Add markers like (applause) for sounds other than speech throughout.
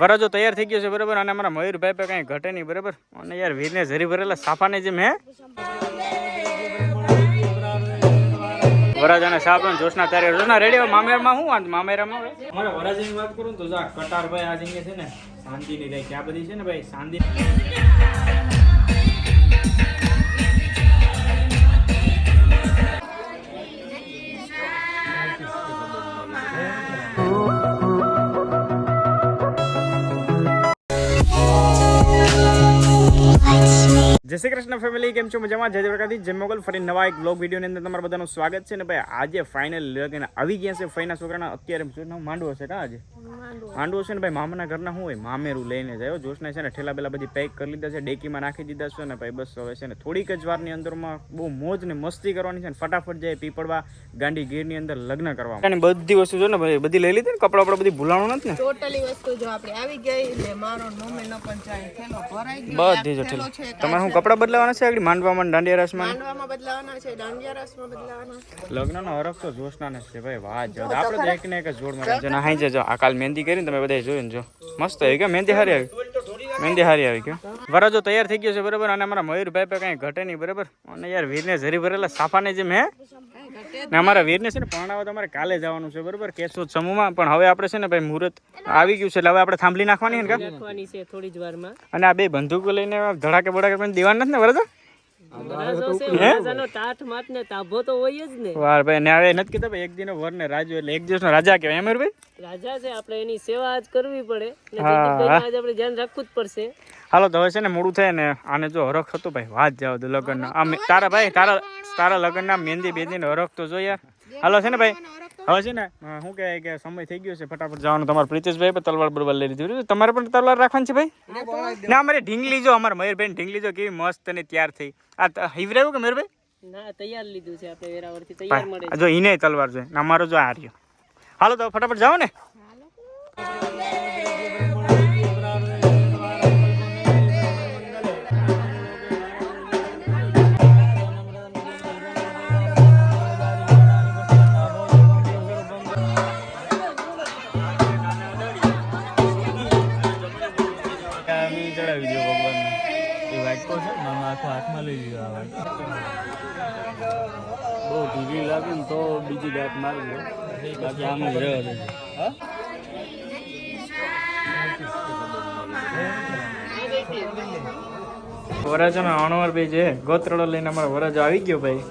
વરજો તૈયાર થઈ ગયો છે, બરાબર? અને અમારા મયુરભાઈ પણ કાંઈ ઘટે નહીં, બરાબર? અને યાર વીરને ઝરી ભરેલા સાફાને જેમ, હે? વરાજાને સાફ અને જોશના તારે જોશના રેડી મામેરમાં શું મામેરામાં રહી ક્યાં બધી છે ને ભાઈ, શાંતિ જય શ્રી કૃષ્ણ ફેમિલી કેમ છો? મજામાં? જય દ્વારકાથી જય મોગલ. ફરી નવા એક બ્લોગ વિડીયોની અંદર તમારું બધાનું સ્વાગત છે ને ભાઈ આજે ફાઇનલ લગ્ન આવી ગયા છે ફઈના છોકરાના. અત્યારે શું નામ? માંડવો છે કા આજે? માંડવો. છે ને ભાઈ મામાના ઘરના હોય મામેરું લઈને જાય જોશના છે ને ઠેલા બેલા બધી પેક કરી લીધા છે ડેકીમાં નાખી દીધા છે ને ભાઈ બસ હવે છે ને થોડીક જ વારની અંદરમાં બહુ મોજ ને મસ્તી કરવાની છે ને ફટાફટ જાય પીપળવા ગાંડી ગીરની અંદર લગ્ન કરવા. અને બધી વસ્તુ જો ને ભાઈ બધી લઈ લીધી ને કપડા વપડા બધી ભૂલાણું નથી ને? ટોટલી વસ્તુ જો આપણે આવી ગઈ એટલે મારો નો મહિનો પણ ચાય થેલો ભરાઈ ગયો બધી જ ઠેલી. તમારે શું કપડા બદલાવાના છે? આગળ માંડવામાં ને દાંડિયા રસમાં? માંડવામાં બદલાવાના છે દાંડિયા રસમાં બદલાવાના. લગ્નનો હરખ તો જોશનાને જ છે ભાઈ વાત જો આપણે તો એક ને એક જ જોડમાં જો હાઈ જજો. આ કાલ મહેંદી કરીને તમે બધા જોયું જો. મસ્ત આવી કે? મહેંદી હારી આવી. મહેંદી હારી આવી કે? વરજો તૈયાર થઈ ગયો છે બરાબર? અને અમારા મયુરભાઈ પે કાંઈ ઘટે નહીં બરાબર? અને યાર વીરને ઝરી ભરેલા સાફાને જેમ હે? ને અમારા વીરને છે ને પરણાવવા અમારે કાલે જવાનું છે બરોબર? કેશોદ સમૂહમાં. પણ હવે આપણે છે ને ભાઈ મુહૂર્ત આવી ગયું છે એટલે હવે આપણે થાંભલી નાખવાની છે નાખવાની છે થોડી જ વારમાં. અને આ બે બંદૂકો લઈને ધડાકે બડાકે પણ દેવાના નથી ને વરદા તો રાજો એટલે એક દિવસનો રાજા કહેવાય. એમ ભાઈ રાજા છે આપણે એની સેવા જ કરવી પડે. આજે આપણે ધ્યાન રાખવું જ પડશે. હાલો તો હવે છે ને મોડું થાય ને આને જો હરખ હતો ભાઈ વાત જાવ તો લગ્ન આમ તારા ભાઈ તારા તારા લગ્ન ના મહેંદી બેંદી ને હરખ તો જોઈએ હાલો છે ને ભાઈ હવે છે ને શું કહેવાય કે સમય થઈ ગયો છે ફટાફટ જવાનું તમારે પ્રીતેશભાઈ પણ તલવાર બરવાર લઈ લીધું? તમારે પણ તલવાર રાખવાની છે ભાઈ? ના અમારે ઢીંગલી જો અમારે મયુરભાઈ ઢીંગલી જો કેવી મસ્ત ને તૈયાર થઈ. આ હિવરાયું કે મયુરભાઈ? ના તૈયાર લીધું છે આપણે વેરાવળથી તૈયાર મળે જો ઈને તલવાર છે. ને અમારો જો આ રહ્યો. હાલો તો ફટાફટ જાઓ ને. આખો હાથમાં લઈ લીધો આ બહુ ઢીલી લાગે ને તો બીજી દાંત મારી લો. બાકી આમ જ રહ્યો હા? વરાજાનો અણવર ભાઈ છે. ગોત્રડો લઈને અમારો વરાજો આવી ગયો ભાઈ.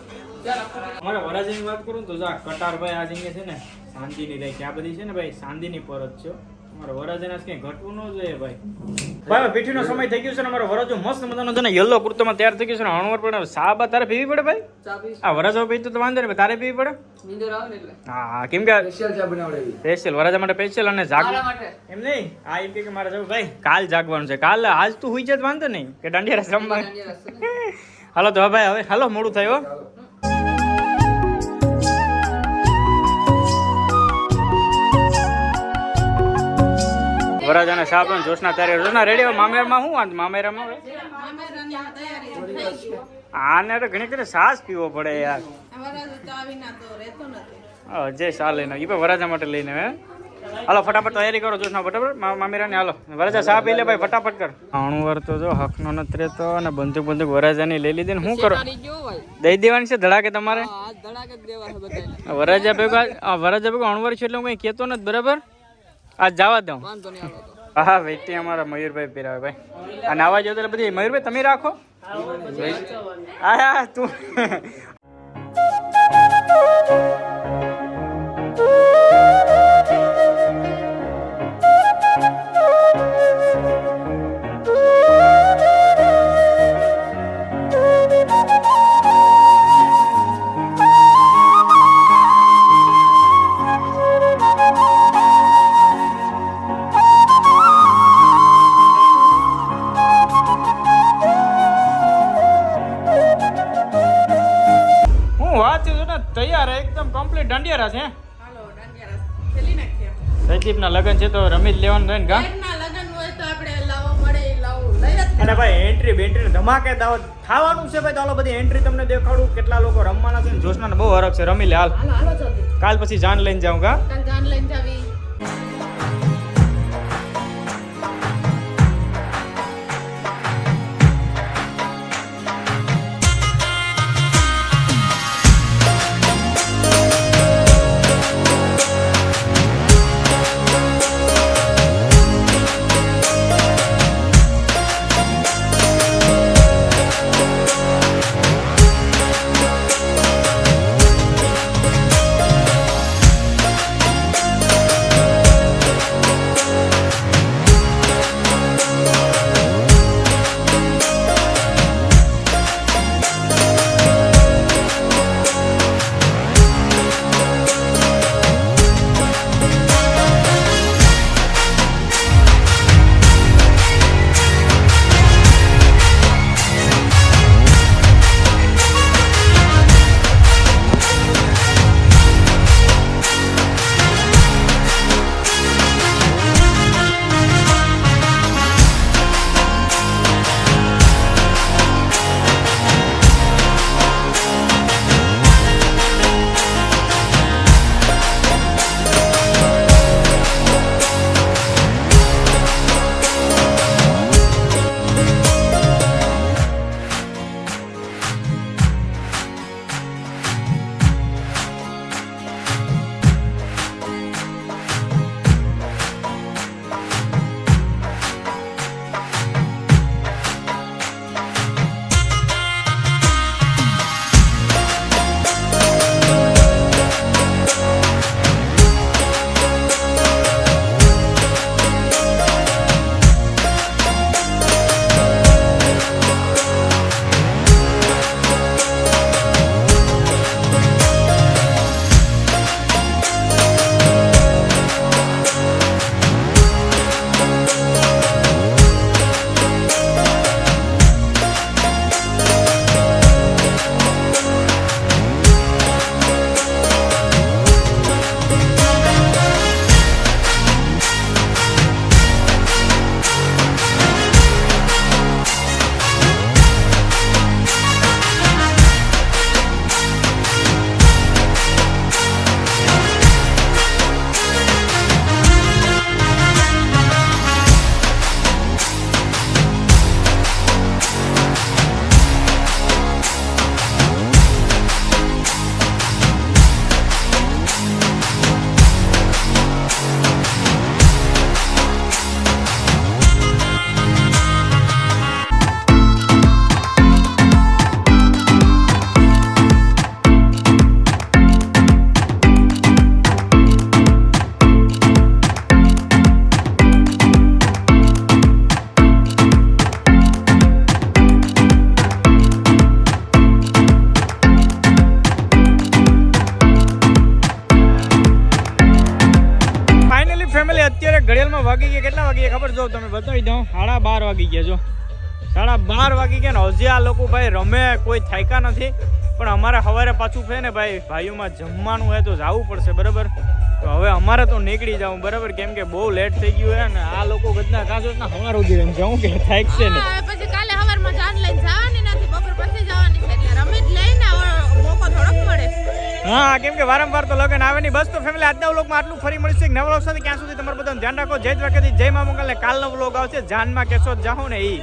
અમારે વરાજાની વાત કરું ને તો જા કટારભાઈ આ જગ્યા છે ને શાંતિની રહી આ બધી છે ને ભાઈ શાંતિની પરત છે. અમારા વરાજાને કઈ ઘટવું ન જોઈએ ભાઈ. ભાઈ પીઠીનો સમય થઈ ગયો છે ને અમારો વરજો મસ્ત મજાનો છે ને યલો કુર્તામાં તૈયાર થઈ ગયો છે ને હણવર પણ સાબા તારે પીવી પડે ભાઈ? આ વરજો પીતું તો વાંધો નહીં તારે પીવી પડે? હા હા કેમ કે સ્પેશિયલ વરજા માટે સ્પેશિયલ અને જાગ એમ નહીં? આ એમ કે મારે જવું. ભાઈ કાલ જાગવાનું છે. કાલ આજ તું હુઈ જાય વાંધો નહીં. કે દાંડિયા રસ રમવા (laughs) હાલો તો ભાઈ હવે હાલો મોડું થયું વરાજાને સાપ અને જોશના તૈયારી જોશના રેડી મામેરામાં શું વાંધો? મામેરામાં આને તો ઘણી ઘણી સાસ પીવો પડે યાર. જય શાહ લઈને એ પણ વરાજા માટે લઈને હે હાલો ફટાફટ તૈયારી કરો જોશના ફટાફટ મામીરાની હાલો. વરાજા સાહ પી લે ભાઈ ફટાફટ કર. અણુવર તો જો હકનો નથી રહેતો અને બંદૂક બંદૂક વરાજાની લઈ લીધી ને શું કરો? દઈ દેવાની છે ધડાકે તમારે? વરાજા ભેગા વરાજા ભેગા અણવર છે એટલે હું કઈ કહેતો નથી બરાબર? આજ જવા દઉં. હા વેટી અમારા મયુરભાઈ પીરાવે ભાઈ. અને આવા જો બધી મયુરભાઈ તમે રાખો. આ હા તું. કમ્પ્લીટ દાંડિયા હાલો રસ ખેલી નાખીએ સજીબના લગન છે તો રમી જ લેવાનું થાય ને ગા? લગન હોય તો આપણે લાવો મળે લાવો. લઈ જ અને ભાઈ એન્ટ્રી બેન્ટ્રી ધમાકે દાવ થવાનું છે ભાઈ તો હાલો બધી એન્ટ્રી તમને દેખાડું કેટલા લોકો રમવાના છે ને. જોશના બહુ હરખ છે રમી લે હાલ. હાલો હાલો કાલ પછી જાન લઈને જાઉં ગા. જાન લઈને જાવી. વાગી ખબર જો તમે બતાવી દઉં, સાડા બાર વાગી ગયા જો. સાડા બાર વાગી ગયા ને હજી આ લોકો ભાઈ રમે, કોઈ થાયકા નથી. પણ અમારે સવારે પાછું છે ને ભાઈ, ભાઈઓમાં જમવાનું હોય તો જવું પડશે, બરાબર? તો હવે અમારે તો નીકળી જવું બરાબર? કેમ કે બહુ લેટ થઈ ગયું હે ને આ લોકો બધા કાચો ના હવાર ઉધી જવું કે થાકશે ને? પછી કાલે હા, કેમ કે વારંવાર તો લગન આવે નહીં. બસ તો ફેમિલી આજના વ્લોગમાં આટલું ફરી મળશે. એક નવા વ્લોગ ક્યાં સુધી તમારું બધાનું ધ્યાન રાખો. જય દ્વારકાથી જય મા મંગલ ને કાલનો વ્લોગ આવશે. જાનમાં કેશો જાહો ને ઈ.